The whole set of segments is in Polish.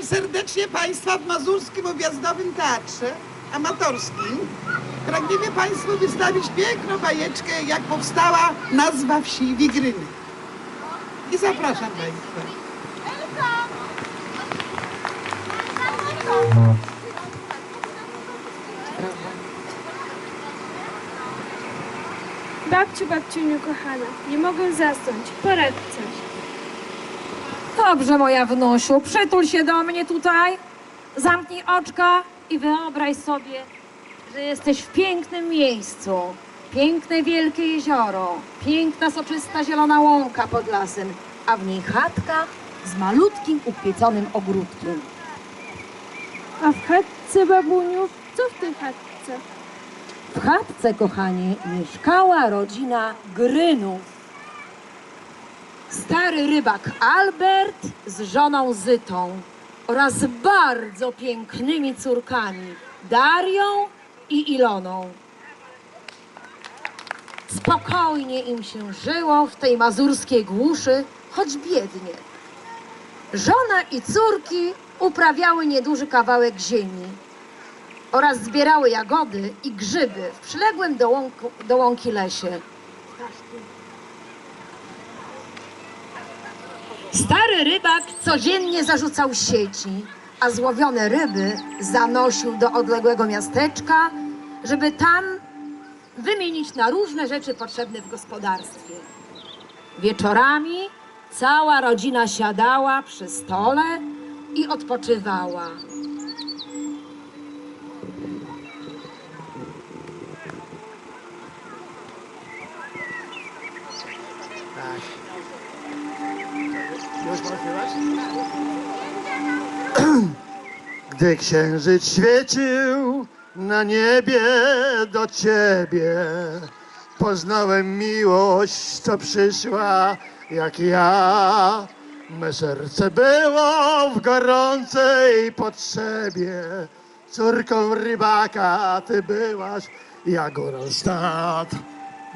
Witam serdecznie Państwa w Mazurskim Objazdowym Teatrze Amatorskim. Pragniemy Państwu wystawić piękną bajeczkę, jak powstała nazwa wsi Wigryny. I zapraszam Państwa. Babciu, babciuniu kochana, nie mogę zasnąć. Poradź coś. Dobrze, moja wnusiu, przytul się do mnie tutaj, zamknij oczka i wyobraź sobie, że jesteś w pięknym miejscu. Piękne wielkie jezioro, piękna soczysta zielona łąka pod lasem, a w niej chatka z malutkim ukwieconym ogródkiem. A w chatce, babuniu? Co w tej chatce? W chatce, kochanie, mieszkała rodzina Grynów. Stary rybak Albert z żoną Zytą oraz bardzo pięknymi córkami Darią i Iloną. Spokojnie im się żyło w tej mazurskiej głuszy, choć biednie. Żona i córki uprawiały nieduży kawałek ziemi oraz zbierały jagody i grzyby w przyległym do, łąku, do łąki lesie. Stary rybak codziennie zarzucał sieci, a złowione ryby zanosił do odległego miasteczka, żeby tam wymienić na różne rzeczy potrzebne w gospodarstwie. Wieczorami cała rodzina siadała przy stole i odpoczywała. Gdy księżyc świecił na niebie do ciebie, poznałem miłość, co przyszła jak ja. Me serce było w gorącej potrzebie. Córką rybaka ty byłaś, ja górą stad.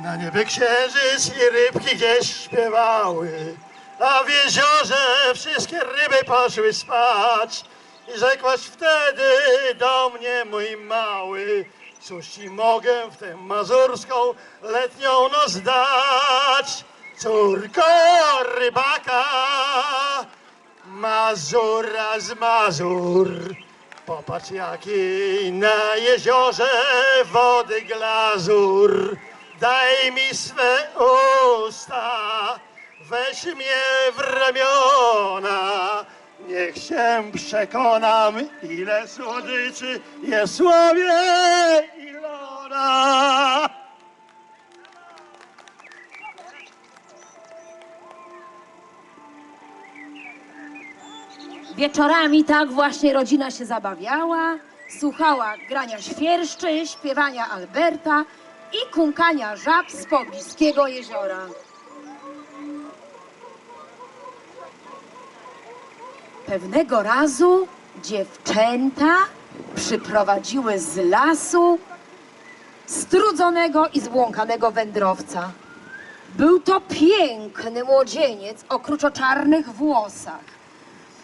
Na niebie księżyc i rybki gdzieś śpiewały, a w jeziorze wszystkie ryby poszły spać. I rzekłaś wtedy do mnie, mój mały, cóż ci mogę w tę mazurską letnią noc dać? Córko rybaka, Mazura z Mazur. Popatrz jaki na jeziorze wody glazur. Daj mi swe usta, weź mnie w ramiona. Niech się przekonam, ile słodyczy jest słowie Ilona. Wieczorami tak właśnie rodzina się zabawiała, słuchała grania świerszczy, śpiewania Alberta i kunkania żab z pobliskiego jeziora. Pewnego razu dziewczęta przyprowadziły z lasu strudzonego i zbłąkanego wędrowca. Był to piękny młodzieniec o kruczoczarnych włosach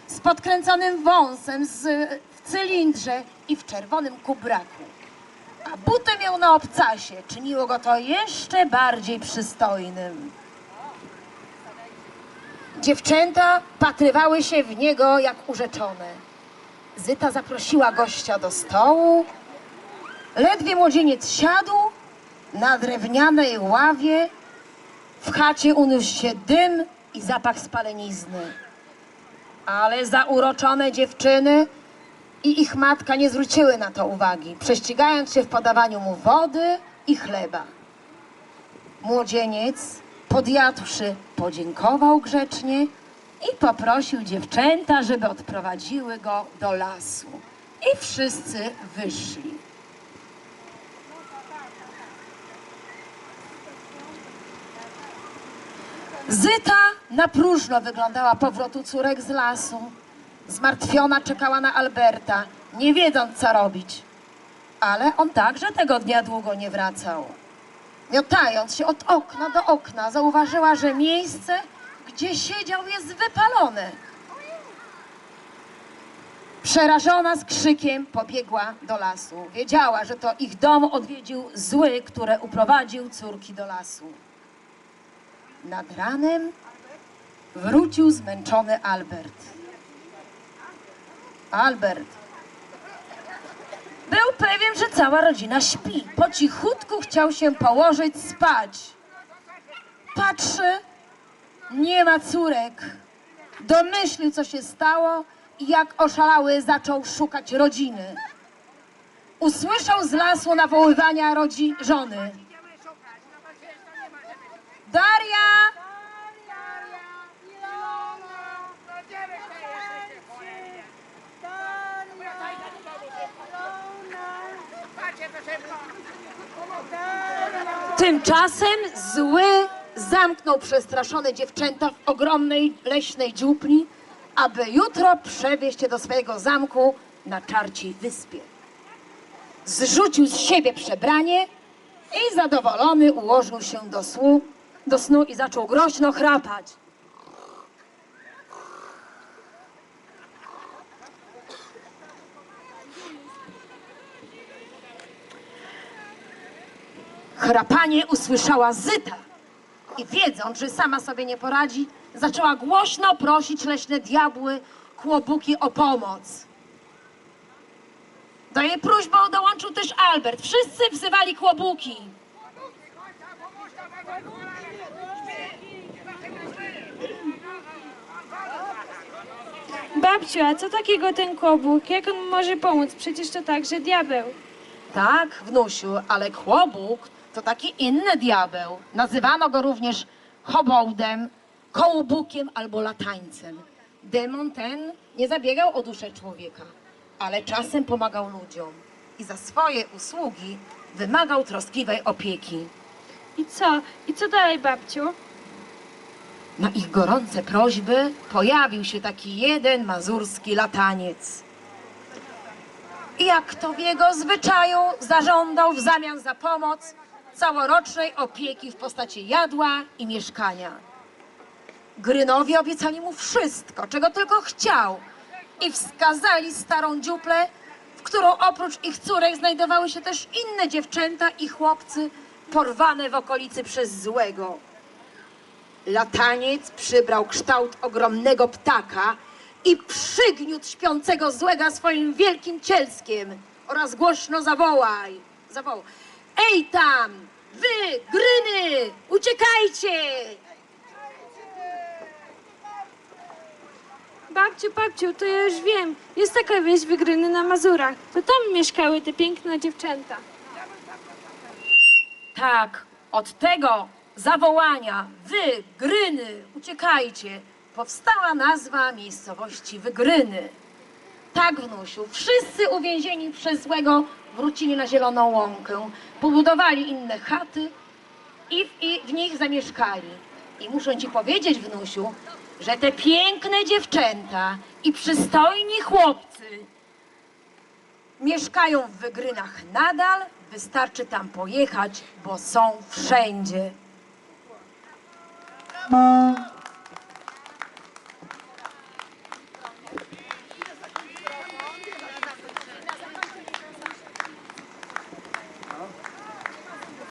z podkręconym wąsem z, w cylindrze i w czerwonym kubraku. A butę miał na obcasie, czyniło go to jeszcze bardziej przystojnym. Dziewczęta patrywały się w niego jak urzeczone. Zyta zaprosiła gościa do stołu. Ledwie młodzieniec siadł na drewnianej ławie. W chacie uniósł się dym i zapach spalenizny. Ale zauroczone dziewczyny i ich matka nie zwróciły na to uwagi, prześcigając się w podawaniu mu wody i chleba. Młodzieniec, podjadłszy, podziękował grzecznie i poprosił dziewczęta, żeby odprowadziły go do lasu. I wszyscy wyszli. Zyta na próżno wyglądała powrotu córek z lasu. Zmartwiona czekała na Alberta, nie wiedząc co robić. Ale on także tego dnia długo nie wracał. Miotając się od okna do okna, zauważyła, że miejsce, gdzie siedział, jest wypalone. Przerażona z krzykiem pobiegła do lasu. Wiedziała, że to ich dom odwiedził zły, który uprowadził córki do lasu. Nad ranem wrócił zmęczony Albert. Albert pewien, że cała rodzina śpi. Po cichutku chciał się położyć spać. Patrzy, nie ma córek. Domyślił, co się stało i jak oszalały zaczął szukać rodziny. Usłyszał z lasu nawoływania rodzi żony. Daria! Tymczasem zły zamknął przestraszone dziewczęta w ogromnej leśnej dziupli, aby jutro przewieźć je do swojego zamku na czarciej wyspie. Zrzucił z siebie przebranie i zadowolony ułożył się do, snu, do snu i zaczął groźno chrapać. Chrapanie usłyszała Zyta i wiedząc, że sama sobie nie poradzi, zaczęła głośno prosić leśne diabły, kłobuki o pomoc. Do jej prośby dołączył też Albert. Wszyscy wzywali kłobuki. Babciu, a co takiego ten kłobuk? Jak on może pomóc? Przecież to także diabeł. Tak, wnusiu, ale kłobuk to taki inny diabeł. Nazywano go również hobołdem, kołbukiem albo latańcem. Demon ten nie zabiegał o duszę człowieka, ale czasem pomagał ludziom i za swoje usługi wymagał troskliwej opieki. I co? I co dalej, babciu? Na ich gorące prośby pojawił się taki jeden mazurski lataniec. I jak to w jego zwyczaju zażądał w zamian za pomoc całorocznej opieki w postaci jadła i mieszkania. Grynowie obiecali mu wszystko, czego tylko chciał i wskazali starą dziuplę, w którą oprócz ich córek znajdowały się też inne dziewczęta i chłopcy porwane w okolicy przez złego. Lataniec przybrał kształt ogromnego ptaka i przygniótł śpiącego złego swoim wielkim cielskiem oraz głośno zawołaj, zawołał, ej tam, wy, gryny, uciekajcie! Babciu, babciu, to ja już wiem. Jest taka wieś Wygryny na Mazurach. To tam mieszkały te piękne dziewczęta. Tak, od tego zawołania, wy, gryny, uciekajcie, powstała nazwa miejscowości Wygryny. Tak, wnusiu, wszyscy uwięzieni przez złego wrócili na zieloną łąkę, pobudowali inne chaty i w, i w nich zamieszkali. I muszę ci powiedzieć, wnusiu, że te piękne dziewczęta i przystojni chłopcy mieszkają w Wygrynach nadal, wystarczy tam pojechać, bo są wszędzie.